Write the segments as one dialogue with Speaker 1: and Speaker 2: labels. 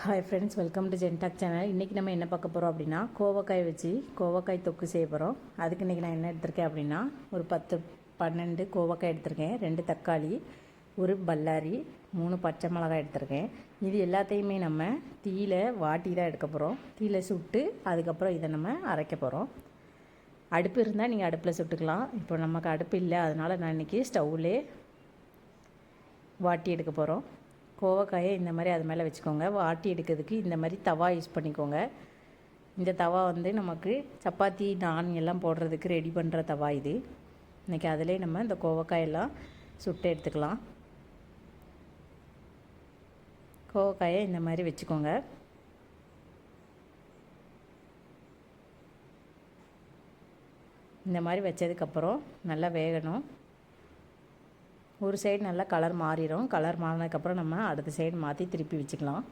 Speaker 1: Hi friends welcome to ஜென்டாக் channel இன்றைக்கி நம்ம என்ன பார்க்க போகிறோம் அப்படின்னா கோவக்காய் வச்சு கோவக்காய் தொக்கு செய்ய போகிறோம் அதுக்கு இன்றைக்கி நான் என்ன எடுத்திருக்கேன் அப்படின்னா ஒரு பத்து பன்னெண்டு கோவக்காய் எடுத்திருக்கேன். ரெண்டு தக்காளி ஒரு பல்லாரி மூணு பச்சை மிளகாய் எடுத்திருக்கேன். இது எல்லாத்தையுமே நம்ம தீயில வாட்டி தான் எடுக்க போகிறோம் தீயில சுட்டு அதுக்கப்புறம் இதை நம்ம அரைக்க போகிறோம் அடுப்பு இருந்தால் நீங்கள் அடுப்பில் சுட்டுக்கலாம். இப்போ நமக்கு அடுப்பு இல்லை அதனால் நான் இன்றைக்கி ஸ்டவ்லே வாட்டி எடுக்க போகிறோம் கோவக்காயை இந்த மாதிரி அது மேலே வச்சுக்கோங்க. வாட்டி எடுக்கிறதுக்கு இந்த மாதிரி தவா யூஸ் பண்ணிக்கோங்க. இந்த தவா வந்து நமக்கு சப்பாத்தி நான் எல்லாம் போடுறதுக்கு ரெடி பண்ணுற தவா இது. இன்றைக்கி அதிலே நம்ம இந்த கோவக்காயெல்லாம் சுட்டு எடுத்துக்கலாம். கோவக்காயை இந்த மாதிரி வச்சுக்கோங்க. இந்த மாதிரி வச்சதுக்கப்புறம் நல்லா வேகணும். ஒரு சைடு நல்லா கலர் மாறிடும் கலர் மாறினதுக்கப்புறம் நம்ம அடுத்த சைடு மாற்றி திருப்பி வச்சுக்கலாம்.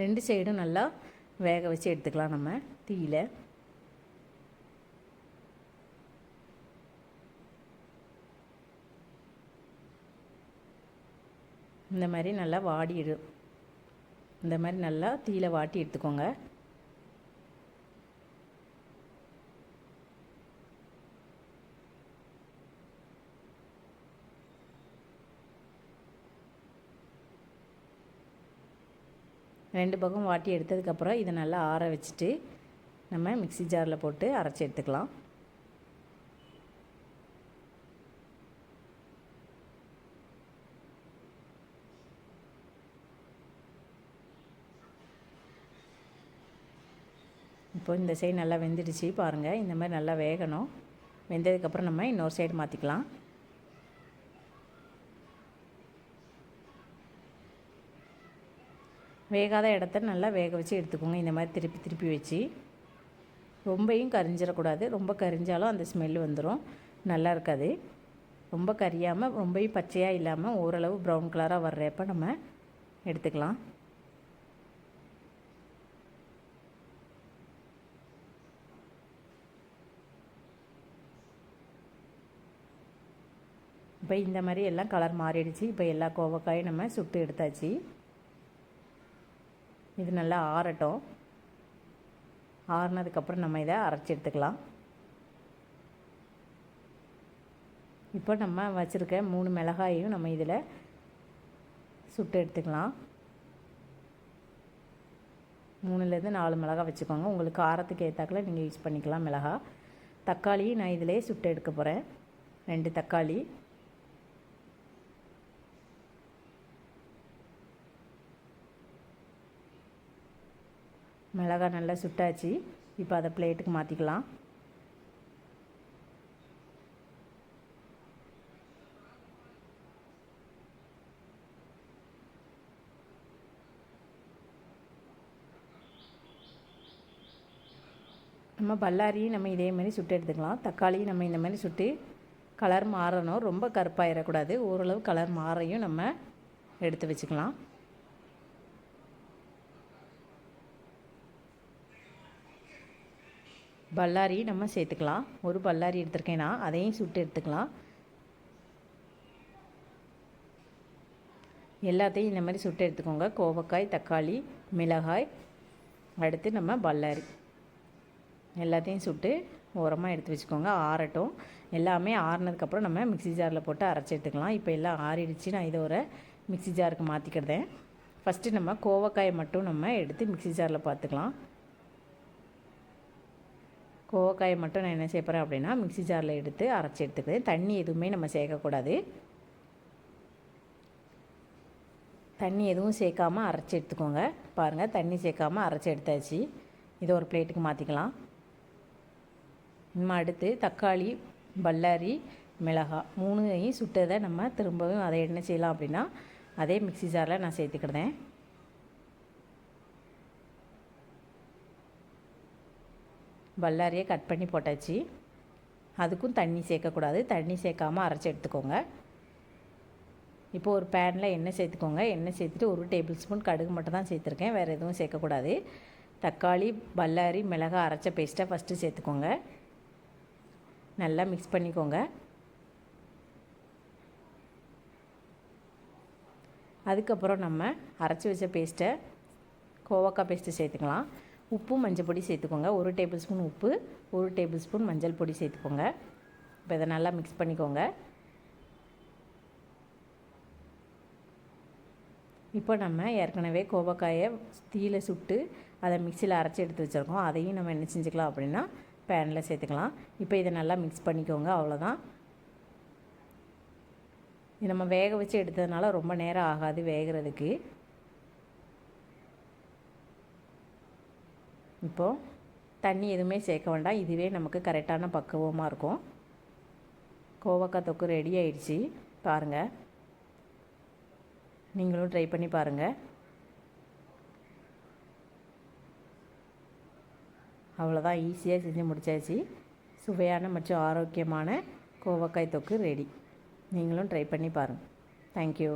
Speaker 1: ரெண்டு சைடும் நல்லா வேக வச்சு எடுத்துக்கலாம் நம்ம தீயில். இந்த மாதிரி நல்லா வாடிடும் இந்த மாதிரி நல்லா தீயில வாட்டி எடுத்துக்கோங்க. ரெண்டு பக்கம் வாட்டி எடுத்ததுக்கப்புறம் இதை நல்லா ஆற வச்சுட்டு நம்ம மிக்சி ஜாரில் போட்டு அரைச்சி எடுத்துக்கலாம். இப்போ இந்த சைடு நல்லா வெந்துடுச்சு பாருங்கள் இந்த மாதிரி நல்லா வேகணும். வெந்ததுக்கப்புறம் நம்ம இன்னொரு சைடு மாற்றிக்கலாம் வேகாத இடத்த நல்லா வேக வச்சு எடுத்துக்கோங்க. இந்த மாதிரி திருப்பி திருப்பி வச்சு. ரொம்பையும் கரிஞ்சிடக்கூடாது ரொம்ப கரிஞ்சாலும் அந்த ஸ்மெல் வந்துடும் நல்லா இருக்காது. ரொம்ப கரியாமல் ரொம்பையும் பச்சையாக இல்லாமல் ஓரளவு ப்ரௌன் கலராக வர்றப்ப நம்ம எடுத்துக்கலாம். இப்போ இந்த மாதிரி எல்லாம் கலர் மாறிடுச்சு. இப்போ எல்லா கோவக்காயும் நம்ம சுட்டு எடுத்தாச்சு. இது நல்லா ஆறட்டும். ஆறுனதுக்கப்புறம் நம்ம இதை அரைச்சி எடுத்துக்கலாம். இப்போ நம்ம வச்சுருக்க மூணு மிளகாயும் நம்ம இதில் சுட்டு எடுத்துக்கலாம். மூணுலேருந்து நாலு மிளகா வச்சுக்கோங்க. உங்களுக்கு காரத்துக்கு ஏற்றாக்கில் நீங்கள் யூஸ் பண்ணிக்கலாம் மிளகா தக்காளி நான் இதிலே சுட்டு எடுக்க போகிறேன் ரெண்டு தக்காளி. மிளகா நல்லா சுட்டாச்சு. இப்போ அதை பிளேட்டுக்கு மாற்றிக்கலாம் நம்ம பல்லாரியும் நம்ம இதே மாதிரி சுட்டு எடுத்துக்கலாம். தக்காளியும் நம்ம இந்த மாதிரி சுட்டு கலர் மாறணும். ரொம்ப கருப்பாயிடக்கூடாது ஓரளவு கலர் மாறையும் நம்ம எடுத்து வச்சுக்கலாம். பல்லாரி நம்ம சேர்த்துக்கலாம். ஒரு பல்லாரி எடுத்திருக்கேன் நான். அதையும் சுட்டு எடுத்துக்கலாம். எல்லாத்தையும் இந்த மாதிரி சுட்டு எடுத்துக்கோங்க. கோவக்காய் தக்காளி மிளகாய் அடுத்து நம்ம பல்லாரி. எல்லாத்தையும் சுட்டு ஓரமாக எடுத்து வச்சுக்கோங்க. ஆறட்டும். எல்லாமே ஆறினதுக்கப்புறம் நம்ம மிக்சி ஜாரில் போட்டு அரைச்சி எடுத்துக்கலாம். இப்போ எல்லாம் ஆறிடுச்சு. நான் இதை ஒரு மிக்சி ஜாருக்கு மாற்றிக்கிறதேன் ஃபஸ்ட்டு நம்ம கோவக்காயை மட்டும் நம்ம எடுத்து மிக்சி ஜாரில் பார்த்துக்கலாம் கோவக்காயை மட்டும் நான் என்ன செய்ய அப்படின்னா மிக்சி ஜாரில் எடுத்து அரைச்சி எடுத்துக்கிறேன். தண்ணி எதுவுமே நம்ம சேர்க்கக்கூடாது. தண்ணி எதுவும் சேர்க்காமல் அரைச்சி எடுத்துக்கோங்க. பாருங்கள் தண்ணி சேர்க்காமல் அரைச்சி எடுத்தாச்சு. இதை ஒரு பிளேட்டுக்கு மாற்றிக்கலாம் நம்ம அடுத்து தக்காளி பல்லாரி மிளகாய் மூணையும் சுட்டதை நம்ம திரும்பவும் அதை என்ன செய்யலாம் அப்படின்னா அதே மிக்சி ஜாரில் நான் சேர்த்துக்கிடுதேன் பல்லாரியை கட் பண்ணி போட்டாச்சு. அதுக்கும் தண்ணி சேர்க்கக்கூடாது. தண்ணி சேர்க்காமல் அரைச்சி எடுத்துக்கோங்க. இப்போ ஒரு பேனில் எண்ணெய் சேர்த்துக்கோங்க. எண்ணெய் சேர்த்துட்டு ஒரு டேபிள் ஸ்பூன் கடுகு மட்டும் தான் சேர்த்துருக்கேன். வேறு எதுவும் சேர்க்கக்கூடாது. தக்காளி பல்லாரி மிளகாய் அரைச்ச பேஸ்ட்டை ஃபஸ்ட்டு சேர்த்துக்கோங்க. நல்லா மிக்ஸ் பண்ணிக்கோங்க. அதுக்கப்புறம் நம்ம அரைச்சி வச்ச பேஸ்ட்டை கோவக்காய் பேஸ்ட்டு சேர்த்துக்கலாம். உப்பு மஞ்சள் பொடி சேர்த்துக்கோங்க. ஒரு டேபிள் ஸ்பூன் உப்பு ஒரு டேபிள் ஸ்பூன் மஞ்சள் பொடி சேர்த்துக்கோங்க. இப்போ இதை நல்லா மிக்ஸ் பண்ணிக்கோங்க. இப்போ நம்ம ஏற்கனவே கோவக்காயை தீயில சுட்டு அதை மிக்சியில் அரைச்சி எடுத்து வச்சுருக்கோம். அதையும் நம்ம என்ன செஞ்சுக்கலாம் அப்படின்னா பேனில் சேர்த்துக்கலாம். இப்போ இதை நல்லா மிக்ஸ் பண்ணிக்கோங்க. அவ்வளோதான் இது நம்ம வேக வச்சு எடுத்ததுனால ரொம்ப நேரம் ஆகாது வேகிறதுக்கு. இப்போது தண்ணி எதுவுமே சேர்க்க வேண்டாம். இதுவே நமக்கு கரெக்டான பக்குவமாக இருக்கும். கோவக்காய் தொக்கு ரெடி ஆயிடுச்சு. பாருங்கள் நீங்களும் ட்ரை பண்ணி பாருங்கள் அவ்வளோதான் ஈஸியாக செஞ்சு முடிச்சாச்சு. சுவையான மற்றும் ஆரோக்கியமான கோவக்காய் தொக்கு ரெடி நீங்களும் ட்ரை பண்ணி பாருங்கள் தேங்க்யூ